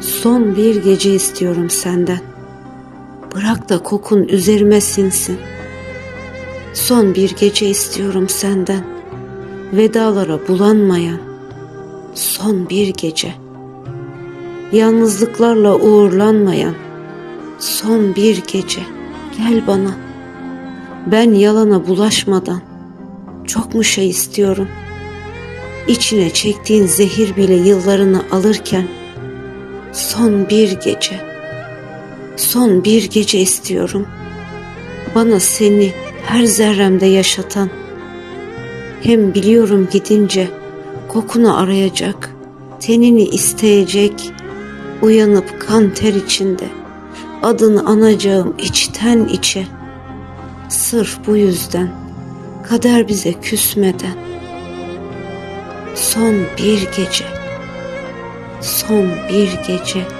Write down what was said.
Son bir gece istiyorum senden. Bırak da kokun üzerime sinsin. Son bir gece istiyorum senden. Vedalara bulanmayan son bir gece. Yalnızlıklarla uğurlanmayan son bir gece. Gel bana. Ben yalana bulaşmadan çok mu şey istiyorum? İçine çektiğin zehir bile yıllarını alırken son bir gece. Son bir gece istiyorum. Bana seni her zerremde yaşatan. Hem biliyorum gidince kokunu arayacak, tenini isteyecek, uyanıp kan ter içinde adını anacağım içten içe. Sırf bu yüzden kader bize küsmeden son bir gece, son bir gece